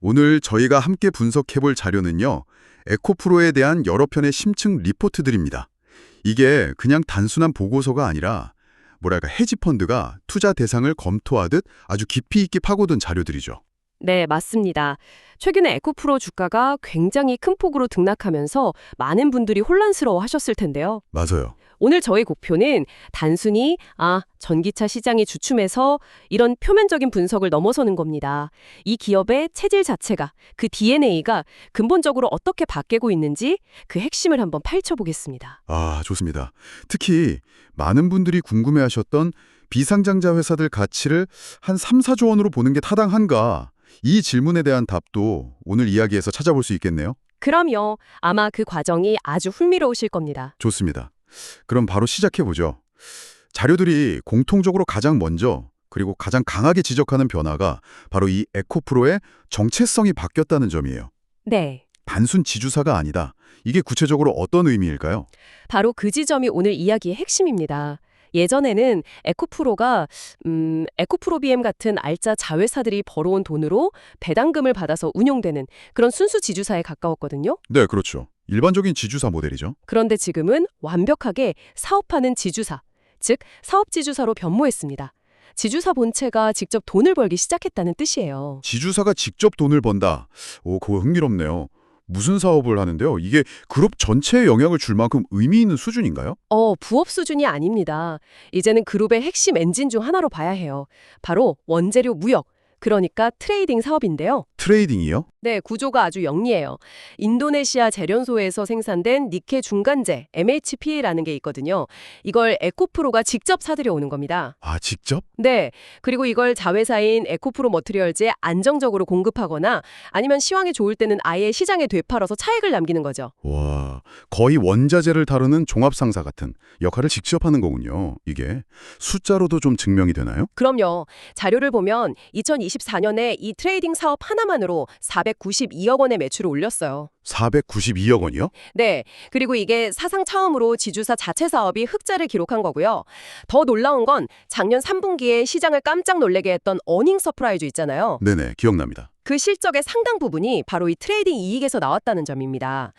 오늘 저희가 함께 분석해볼 자료는요. 에코프로에 대한 여러 편의 심층 리포트들입니다. 이게 그냥 단순한 보고서가 아니라 뭐랄까 헤지펀드가 투자 대상을 검토하듯 아주 깊이 있게 파고든 자료들이죠. 네, 맞습니다. 최근에 에코프로 주가가 굉장히 큰 폭으로 등락하면서 많은 분들이 혼란스러워 하셨을 텐데요. 맞아요. 오늘 저희 목표는 단순히 아, 전기차 시장이 주춤해서 이런 표면적인 분석을 넘어서는 겁니다. 이 기업의 체질 자체가 그 DNA가 근본적으로 어떻게 바뀌고 있는지 그 핵심을 한번 파헤쳐 보겠습니다. 아, 좋습니다. 특히 많은 분들이 궁금해하셨던 비상장자 회사들 가치를 한 3, 4조 원으로 보는 게 타당한가? 이 질문에 대한 답도 오늘 이야기에서 찾아볼 수 있겠네요. 그럼요. 아마 그 과정이 아주 흥미로우실 겁니다. 좋습니다. 그럼 바로 시작해보죠. 자료들이 공통적으로 가장 먼저 그리고 가장 강하게 지적하는 변화가 바로 이 에코프로의 정체성이 바뀌었다는 점이에요. 네. 단순 지주사가 아니다. 이게 구체적으로 어떤 의미일까요? 바로 그 지점이 오늘 이야기의 핵심입니다. 예전에는 에코프로가 음, 에코프로비엠 같은 알짜 자회사들이 벌어온 돈으로 배당금을 받아서 운용되는 그런 순수 지주사에 가까웠거든요. 네, 그렇죠. 일반적인 지주사 모델이죠. 그런데 지금은 완벽하게 사업하는 지주사, 즉 사업 지주사로 변모했습니다. 지주사 본체가 직접 돈을 벌기 시작했다는 뜻이에요. 지주사가 직접 돈을 번다. 오, 그거 흥미롭네요. 무슨 사업을 하는데요? 이게 그룹 전체에 영향을 줄 만큼 의미 있는 수준인가요? 어, 부업 수준이 아닙니다. 이제는 그룹의 핵심 엔진 중 하나로 봐야 해요. 바로 원재료 무역, 그러니까 트레이딩 사업인데요. 트레이딩이요? 네, 구조가 아주 영리해요. 인도네시아 재련소에서 생산된 니케 중간재, MHP라는 게 있거든요. 이걸 에코프로가 직접 사들여 오는 겁니다. 아, 직접? 네, 그리고 이걸 자회사인 에코프로 머트리얼즈에 안정적으로 공급하거나 아니면 시황이 좋을 때는 아예 시장에 되팔아서 차익을 남기는 거죠. 와, 거의 원자재를 다루는 종합상사 같은 역할을 직접 하는 거군요. 이게 숫자로도 좀 증명이 되나요? 그럼요. 자료를 보면 2024년에 이 트레이딩 사업 하나만 으로 492억 원의 매출을 올렸어요. 492억 원이요? 네. 그리고 이게 사상 처음으로 지주사 자체 사업이 흑자를 기록한 거고요. 더 놀라운 건 작년 3분기에 시장을 깜짝 놀래게 했던 어닝 서프라이즈 있잖아요. 네네, 기억납니다. 그 실적의 상당 부분이 바로 이 트레이딩 이익에서 나왔다는 점입니다.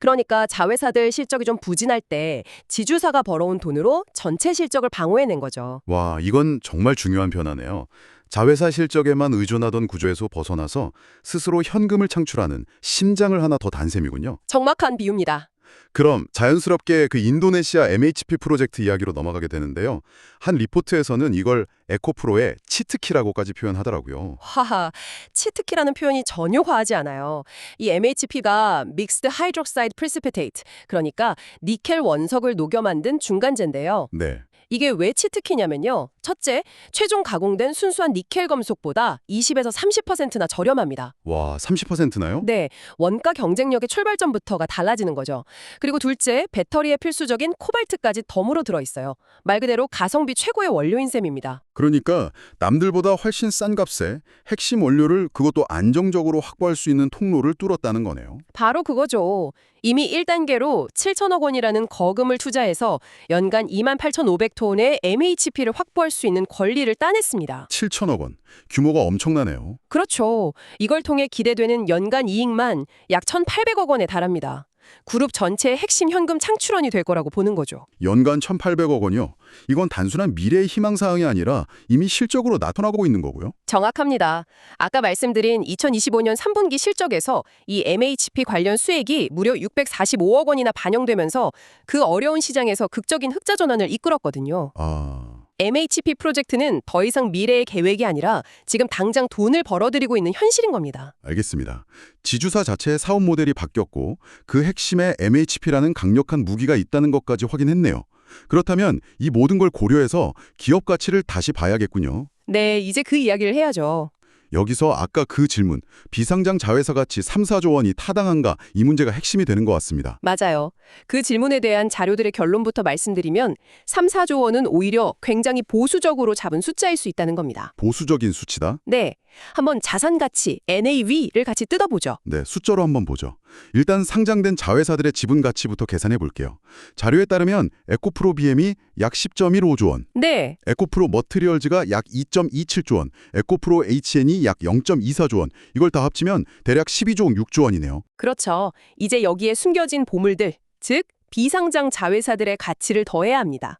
그러니까 자회사들 실적이 좀 부진할 때 지주사가 벌어온 돈으로 전체 실적을 방어해낸 거죠. 와, 이건 정말 중요한 변화네요. 자회사 실적에만 의존하던 구조에서 벗어나서 스스로 현금을 창출하는 심장을 하나 더 단 셈이군요. 정확한 비유입니다. 그럼 자연스럽게 그 인도네시아 MHP 프로젝트 이야기로 넘어가게 되는데요. 한 리포트에서는 이걸 에코프로의 치트키라고까지 표현하더라고요. 하하, 치트키라는 표현이 전혀 과하지 않아요. 이 MHP가 Mixed Hydroxide Precipitate, 그러니까 니켈 원석을 녹여 만든 중간재인데요. 네. 이게 왜 치트키냐면요. 첫째, 최종 가공된 순수한 니켈 금속보다 20에서 30%나 저렴합니다. 와, 30%나요? 네, 원가 경쟁력의 출발점부터가 달라지는 거죠. 그리고 둘째, 배터리에 필수적인 코발트까지 덤으로 들어있어요. 말 그대로 가성비 최고의 원료인 셈입니다. 그러니까 남들보다 훨씬 싼 값에 핵심 원료를 그것도 안정적으로 확보할 수 있는 통로를 뚫었다는 거네요. 바로 그거죠. 이미 1단계로 7천억 원이라는 거금을 투자해서 연간 28,500톤의 MHP를 확보할 수 있는 권리를 따냈습니다. 7천억 원. 규모가 엄청나네요. 그렇죠. 이걸 통해 기대되는 연간 이익만 약 1,800억 원에 달합니다. 그룹 전체의 핵심 현금 창출원이 될 거라고 보는 거죠. 연간 1,800억 원이요. 이건 단순한 미래의 희망사항이 아니라 이미 실적으로 나타나고 있는 거고요. 정확합니다. 아까 말씀드린 2025년 3분기 실적에서 이 MHP 관련 수익이 무려 645억 원이나 반영되면서 그 어려운 시장에서 극적인 흑자 전환을 이끌었거든요. 아... MHP 프로젝트는 더 이상 미래의 계획이 아니라 지금 당장 돈을 벌어들이고 있는 현실인 겁니다. 알겠습니다. 지주사 자체의 사업 모델이 바뀌었고 그 핵심에 MHP라는 강력한 무기가 있다는 것까지 확인했네요. 그렇다면 이 모든 걸 고려해서 기업 가치를 다시 봐야겠군요. 네, 이제 그 이야기를 해야죠. 여기서 아까 그 질문, 비상장 자회사 가치 3, 4조 원이 타당한가 이 문제가 핵심이 되는 것 같습니다. 맞아요. 그 질문에 대한 자료들의 결론부터 말씀드리면 3, 4조 원은 오히려 굉장히 보수적으로 잡은 숫자일 수 있다는 겁니다. 보수적인 수치다? 네. 한번 자산 가치 NAV를 같이 뜯어보죠. 네, 숫자로 한번 보죠. 일단 상장된 자회사들의 지분 가치부터 계산해 볼게요. 자료에 따르면 에코프로 BM이 약 10.15조 원, 네, 에코프로 머트리얼즈가 약 2.27조 원, 에코프로 HN이 약 0.24조 원. 이걸 다 합치면 대략 12조 6조 원이네요. 그렇죠. 이제 여기에 숨겨진 보물들, 즉 비상장 자회사들의 가치를 더해야 합니다.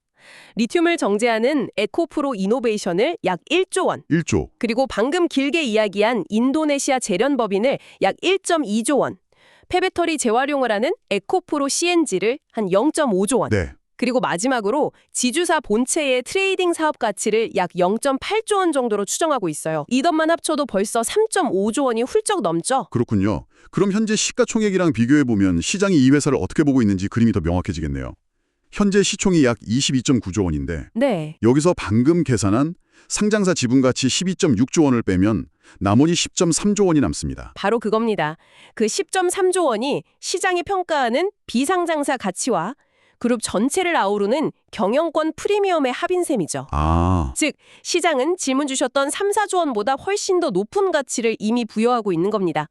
리튬을 정제하는 에코프로 이노베이션을 약 1조 원, 1조. 그리고 방금 길게 이야기한 인도네시아 재련법인을 약 1.2조 원, 폐배터리 재활용을 하는 에코프로 CNG를 한 0.5조 원, 네. 그리고 마지막으로 지주사 본체의 트레이딩 사업 가치를 약 0.8조 원 정도로 추정하고 있어요. 이것만 합쳐도 벌써 3.5조 원이 훌쩍 넘죠. 그렇군요. 그럼 현재 시가총액이랑 비교해 보면 시장이 이 회사를 어떻게 보고 있는지 그림이 더 명확해지겠네요. 현재 시총이 약 22.9조 원인데 네. 여기서 방금 계산한 상장사 지분 가치 12.6조 원을 빼면 나머지 10.3조 원이 남습니다. 바로 그겁니다. 그 10.3조 원이 시장이 평가하는 비상장사 가치와 그룹 전체를 아우르는 경영권 프리미엄의 합인 셈이죠. 아, 즉, 시장은 질문 주셨던 3, 4조 원보다 훨씬 더 높은 가치를 이미 부여하고 있는 겁니다.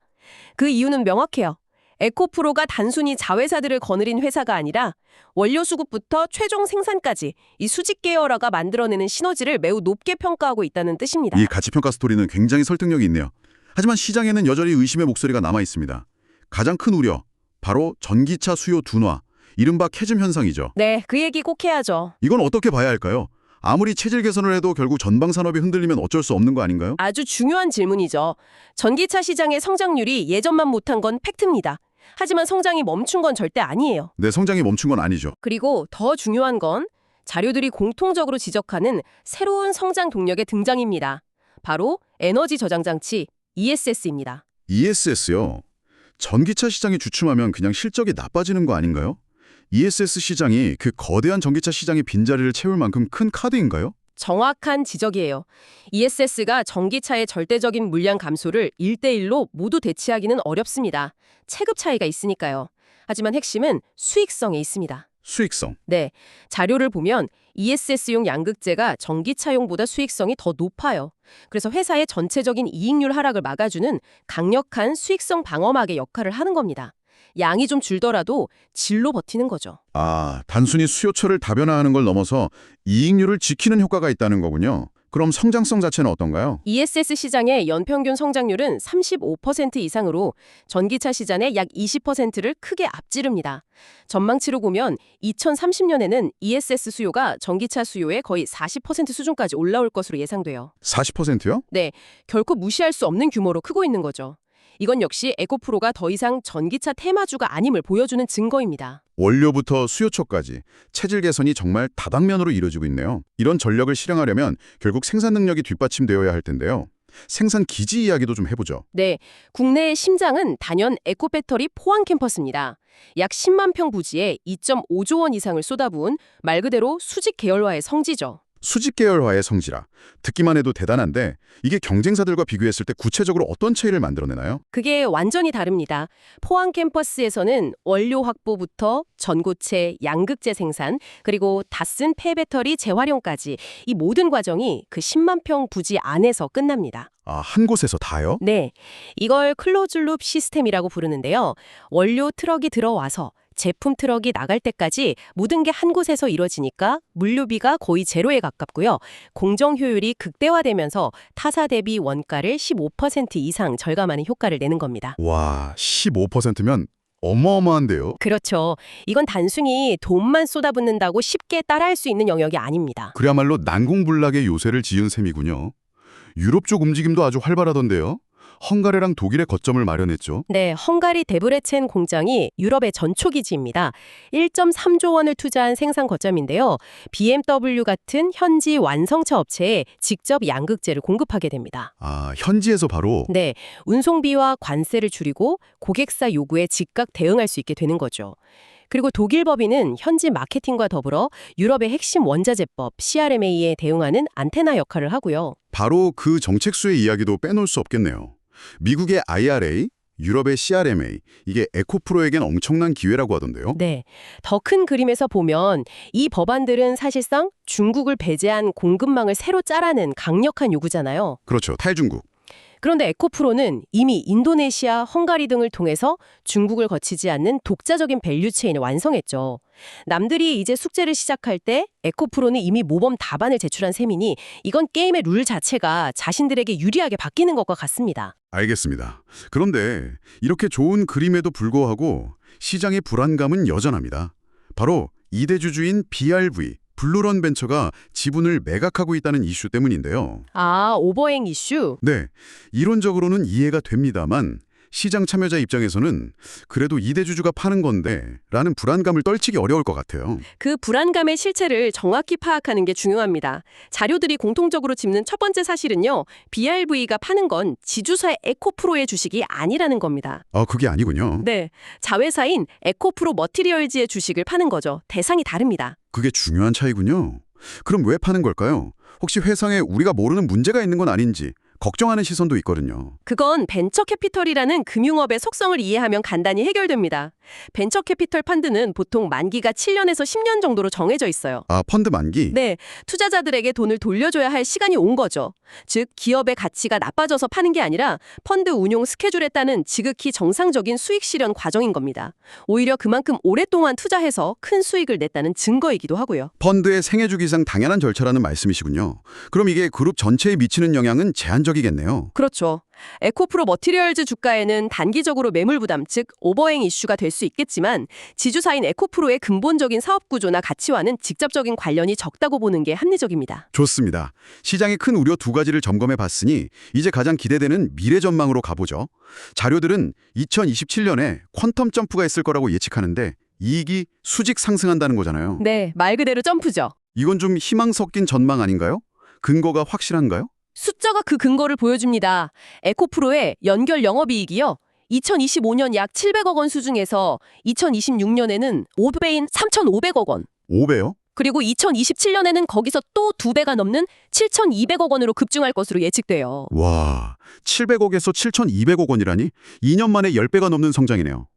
그 이유는 명확해요. 에코프로가 단순히 자회사들을 거느린 회사가 아니라 원료 수급부터 최종 생산까지 이 수직 계열화가 만들어내는 시너지를 매우 높게 평가하고 있다는 뜻입니다. 이 가치평가 스토리는 굉장히 설득력이 있네요. 하지만 시장에는 여전히 의심의 목소리가 남아 있습니다. 가장 큰 우려, 바로 전기차 수요 둔화, 이른바 캐즘 현상이죠. 네, 그 얘기 꼭 해야죠. 이건 어떻게 봐야 할까요? 아무리 체질 개선을 해도 결국 전방 산업이 흔들리면 어쩔 수 없는 거 아닌가요? 아주 중요한 질문이죠. 전기차 시장의 성장률이 예전만 못한 건 팩트입니다. 하지만 성장이 멈춘 건 절대 아니에요. 내 성장이 멈춘 건 아니죠. 그리고 더 중요한 건 자료들이 공통적으로 지적하는 새로운 성장 동력의 등장입니다. 바로 에너지 저장 장치 ESS입니다. ESS요. 전기차 시장이 주춤하면 그냥 실적이 나빠지는 거 아닌가요? ESS 시장이 그 거대한 전기차 시장의 빈자리를 채울 만큼 큰 카드인가요? 정확한 지적이에요. ESS가 전기차의 절대적인 물량 감소를 1대1로 모두 대체하기는 어렵습니다. 체급 차이가 있으니까요. 하지만 핵심은 수익성에 있습니다. 수익성. 네, 자료를 보면 ESS용 양극재가 전기차용보다 수익성이 더 높아요. 그래서 회사의 전체적인 이익률 하락을 막아주는 강력한 수익성 방어막의 역할을 하는 겁니다. 양이 좀 줄더라도 질로 버티는 거죠. 아, 단순히 수요처를 다변화하는 걸 넘어서 이익률을 지키는 효과가 있다는 거군요. 그럼 성장성 자체는 어떤가요? ESS 시장의 연평균 성장률은 35% 이상으로 전기차 시장의 약 20%를 크게 앞지릅니다. 전망치로 보면 2030년에는 ESS 수요가 전기차 수요의 거의 40% 수준까지 올라올 것으로 예상돼요. 40%요? 네, 결코 무시할 수 없는 규모로 크고 있는 거죠. 이건 역시 에코프로가 더 이상 전기차 테마주가 아님을 보여주는 증거입니다. 원료부터 수요처까지 체질 개선이 정말 다방면으로 이루어지고 있네요. 이런 전력을 실행하려면 결국 생산 능력이 뒷받침되어야 할 텐데요. 생산 기지 이야기도 좀 해보죠. 네, 국내의 심장은 단연 에코배터리 포항 캠퍼스입니다. 약 10만 평 부지에 2.5조 원 이상을 쏟아부은 말 그대로 수직 계열화의 성지죠. 수직 계열화의 성지라. 듣기만 해도 대단한데 이게 경쟁사들과 비교했을 때 구체적으로 어떤 차이를 만들어내나요? 그게 완전히 다릅니다. 포항 캠퍼스에서는 원료 확보부터 전고체, 양극재 생산, 그리고 다 쓴 폐배터리 재활용까지 이 모든 과정이 그 10만 평 부지 안에서 끝납니다. 아, 한 곳에서 다요? 네, 이걸 클로즈룹 시스템이라고 부르는데요. 원료 트럭이 들어와서 제품 트럭이 나갈 때까지 모든 게 한 곳에서 이루어지니까 물류비가 거의 제로에 가깝고요. 공정 효율이 극대화되면서 타사 대비 원가를 15% 이상 절감하는 효과를 내는 겁니다. 와, 15%면 어마어마한데요. 그렇죠. 이건 단순히 돈만 쏟아붓는다고 쉽게 따라할 수 있는 영역이 아닙니다. 그야말로 난공불락의 요새를 지은 셈이군요. 유럽 쪽 움직임도 아주 활발하던데요. 헝가리랑 독일의 거점을 마련했죠. 네, 헝가리 데브레첸 공장이 유럽의 전초기지입니다. 1.3조 원을 투자한 생산 거점인데요. BMW 같은 현지 완성차 업체에 직접 양극재를 공급하게 됩니다. 아, 현지에서 바로 네, 운송비와 관세를 줄이고 고객사 요구에 즉각 대응할 수 있게 되는 거죠. 그리고 독일 법인은 현지 마케팅과 더불어 유럽의 핵심 원자재법 CRMA에 대응하는 안테나 역할을 하고요. 바로 그 정책수의 이야기도 빼놓을 수 없겠네요. 미국의 IRA, 유럽의 CRMA, 이게 에코프로에겐 엄청난 기회라고 하던데요. 네. 더 큰 그림에서 보면 이 법안들은 사실상 중국을 배제한 공급망을 새로 짜라는 강력한 요구잖아요. 그렇죠. 탈중국. 그런데 에코프로는 이미 인도네시아, 헝가리 등을 통해서 중국을 거치지 않는 독자적인 밸류 체인을 완성했죠. 남들이 이제 숙제를 시작할 때 에코프로는 이미 모범 답안을 제출한 셈이니 이건 게임의 룰 자체가 자신들에게 유리하게 바뀌는 것과 같습니다. 알겠습니다. 그런데 이렇게 좋은 그림에도 불구하고 시장의 불안감은 여전합니다. 바로 이대주주인 BRV, 블루런 벤처가 지분을 매각하고 있다는 이슈 때문인데요. 아, 오버행 이슈? 네, 이론적으로는 이해가 됩니다만 시장 참여자 입장에서는 그래도 이대주주가 파는 건데 라는 불안감을 떨치기 어려울 것 같아요. 그 불안감의 실체를 정확히 파악하는 게 중요합니다. 자료들이 공통적으로 짚는 첫 번째 사실은요. BRV가 파는 건 지주사의 에코프로의 주식이 아니라는 겁니다. 아, 그게 아니군요. 네, 자회사인 에코프로 머티리얼즈의 주식을 파는 거죠. 대상이 다릅니다. 그게 중요한 차이군요. 그럼 왜 파는 걸까요? 혹시 회상에 우리가 모르는 문제가 있는 건 아닌지 걱정하는 시선도 있거든요. 그건 벤처 캐피털이라는 금융업의 속성을 이해하면 간단히 해결됩니다. 벤처 캐피털 펀드는 보통 만기가 7년에서 10년 정도로 정해져 있어요. 아, 펀드 만기? 네, 투자자들에게 돈을 돌려줘야 할 시간이 온 거죠. 즉, 기업의 가치가 나빠져서 파는 게 아니라 펀드 운용 스케줄에 따른 지극히 정상적인 수익 실현 과정인 겁니다. 오히려 그만큼 오랫동안 투자해서 큰 수익을 냈다는 증거이기도 하고요. 펀드의 생애주기상 당연한 절차라는 말씀이시군요. 그럼 이게 그룹 전체에 미치는 영향은 제한적이겠네요. 그렇죠. 에코프로 머티리얼즈 주가에는 단기적으로 매물 부담, 즉 오버행 이슈가 될 수 있겠지만 지주사인 에코프로의 근본적인 사업 구조나 가치와는 직접적인 관련이 적다고 보는 게 합리적입니다. 좋습니다. 시장의 큰 우려 두 가지를 점검해 봤으니 이제 가장 기대되는 미래 전망으로 가보죠. 자료들은 2027년에 퀀텀 점프가 있을 거라고 예측하는데 이익이 수직 상승한다는 거잖아요. 네, 말 그대로 점프죠. 이건 좀 희망 섞인 전망 아닌가요? 근거가 확실한가요? 숫자가 그 근거를 보여줍니다. 에코프로의 연결 영업이익이요. 2025년 약 700억 원 수준에서 2026년에는 5배인 3,500억 원. 5배요? 그리고 2027년에는 거기서 또 2배가 넘는 7,200억 원으로 급증할 것으로 예측돼요. 와, 700억에서 7,200억 원이라니 2년 만에 10배가 넘는 성장이네요.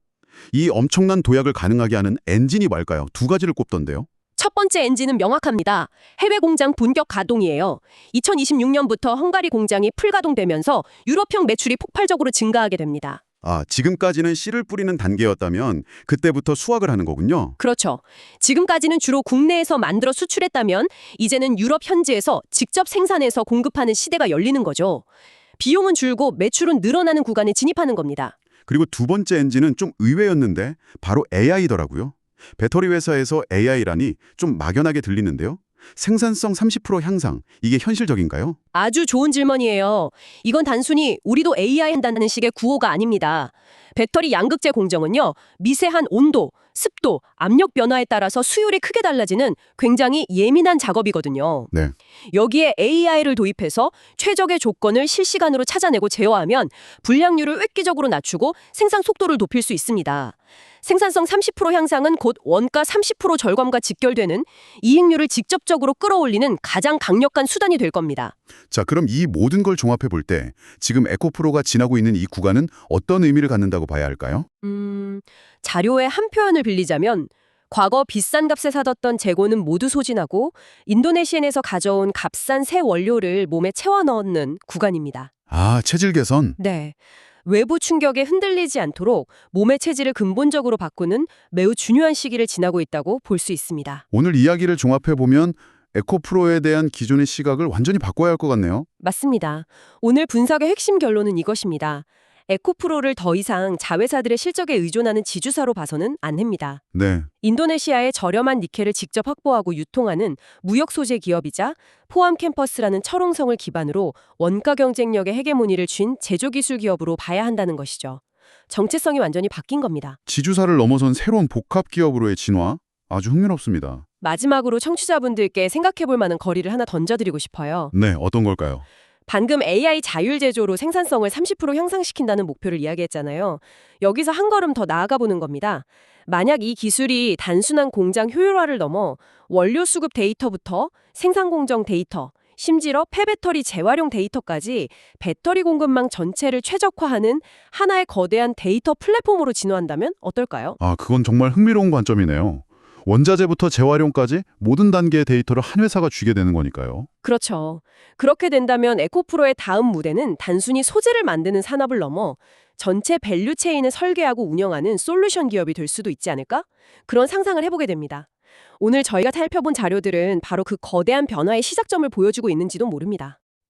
이 엄청난 도약을 가능하게 하는 엔진이 뭘까요? 두 가지를 꼽던데요. 첫 번째 엔진은 명확합니다. 해외 공장 본격 가동이에요. 2026년부터 헝가리 공장이 풀가동되면서 유럽형 매출이 폭발적으로 증가하게 됩니다. 아, 지금까지는 씨를 뿌리는 단계였다면 그때부터 수확을 하는 거군요. 그렇죠. 지금까지는 주로 국내에서 만들어 수출했다면 이제는 유럽 현지에서 직접 생산해서 공급하는 시대가 열리는 거죠. 비용은 줄고 매출은 늘어나는 구간에 진입하는 겁니다. 그리고 두 번째 엔진은 좀 의외였는데 바로 AI더라고요. 배터리 회사에서 AI라니 좀 막연하게 들리는데요. 생산성 30% 향상, 이게 현실적인가요? 아주 좋은 질문이에요. 이건 단순히 우리도 AI 한다는 식의 구호가 아닙니다. 배터리 양극재 공정은요, 미세한 온도, 습도, 압력 변화에 따라서 수율이 크게 달라지는 굉장히 예민한 작업이거든요. 네. 여기에 AI를 도입해서 최적의 조건을 실시간으로 찾아내고 제어하면 불량률을 획기적으로 낮추고 생산 속도를 높일 수 있습니다. 생산성 30% 향상은 곧 원가 30% 절감과 직결되는 이익률을 직접적으로 끌어올리는 가장 강력한 수단이 될 겁니다. 자, 그럼 이 모든 걸 종합해 볼 때 지금 에코프로가 지나고 있는 이 구간은 어떤 의미를 갖는다고 봐야 할까요? 음, 자료의 한 표현을 빌리자면 과거 비싼 값에 사뒀던 재고는 모두 소진하고 인도네시안에서 가져온 값싼 새 원료를 몸에 채워 넣는 구간입니다. 아, 체질 개선. 네. 외부 충격에 흔들리지 않도록 몸의 체질을 근본적으로 바꾸는 매우 중요한 시기를 지나고 있다고 볼 수 있습니다. 오늘 이야기를 종합해 보면 에코프로에 대한 기존의 시각을 완전히 바꿔야 할 것 같네요. 맞습니다. 오늘 분석의 핵심 결론은 이것입니다. 에코프로를 더 이상 자회사들의 실적에 의존하는 지주사로 봐서는 안 됩니다. 네. 인도네시아의 저렴한 니켈을 직접 확보하고 유통하는 무역 소재 기업이자 포함 캠퍼스라는 철옹성을 기반으로 원가 경쟁력의 헤게모니를 쥔 제조기술 기업으로 봐야 한다는 것이죠. 정체성이 완전히 바뀐 겁니다. 지주사를 넘어선 새로운 복합 기업으로의 진화 아주 흥미롭습니다. 마지막으로 청취자분들께 생각해 볼 만한 거리를 하나 던져드리고 싶어요. 네, 어떤 걸까요? 방금 AI 자율 제조로 생산성을 30% 향상시킨다는 목표를 이야기했잖아요. 여기서 한 걸음 더 나아가 보는 겁니다. 만약 이 기술이 단순한 공장 효율화를 넘어 원료 수급 데이터부터 생산 공정 데이터, 심지어 폐배터리 재활용 데이터까지 배터리 공급망 전체를 최적화하는 하나의 거대한 데이터 플랫폼으로 진화한다면 어떨까요? 아, 그건 정말 흥미로운 관점이네요. 원자재부터 재활용까지 모든 단계의 데이터를 한 회사가 쥐게 되는 거니까요. 그렇죠. 그렇게 된다면 에코프로의 다음 무대는 단순히 소재를 만드는 산업을 넘어 전체 밸류 체인을 설계하고 운영하는 솔루션 기업이 될 수도 있지 않을까? 그런 상상을 해보게 됩니다. 오늘 저희가 살펴본 자료들은 바로 그 거대한 변화의 시작점을 보여주고 있는지도 모릅니다.